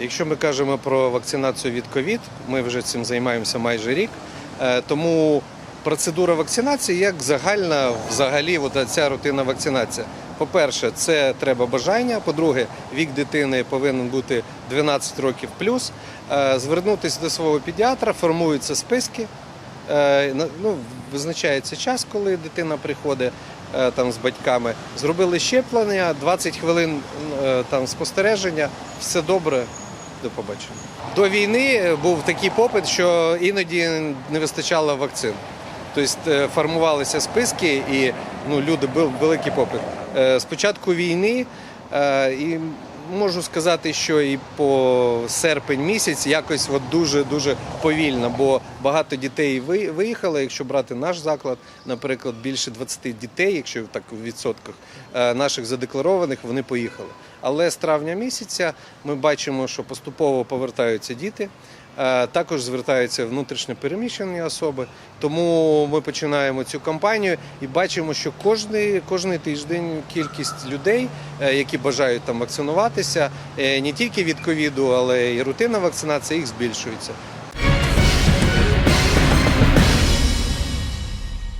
Якщо ми кажемо про вакцинацію від ковід, ми вже цим займаємося майже рік. Е, Тому процедура вакцинації як загальна, взагалі, ця рутинна вакцинація. По-перше, це треба бажання. По-друге, вік дитини повинен бути 12 років плюс. Е, Звернутися до свого педіатра, формуються списки. Е, Ну, визначається час, коли дитина приходить там з батьками. Зробили щеплення, 20 хвилин там спостереження, все добре. До побачення. До війни е, був такий попит, що іноді не вистачало вакцин. Тобто е, формувалися списки, і ну, люди був великий попит. Спочатку початку війни е, і можу сказати, що і по серпень місяць якось дуже дуже повільно, бо багато дітей виїхало. Якщо брати наш заклад, наприклад, більше 20 дітей, якщо так в відсотках е, наших задекларованих, вони поїхали. Але з травня місяця ми бачимо, що поступово повертаються діти. Е, Також звертаються внутрішньо переміщені особи. Тому ми починаємо цю кампанію і бачимо, що кожний, кожний тиждень кількість людей, е, які бажають там вакцинуватися, е, не тільки від ковіду, але й рутинна вакцинація їх збільшується.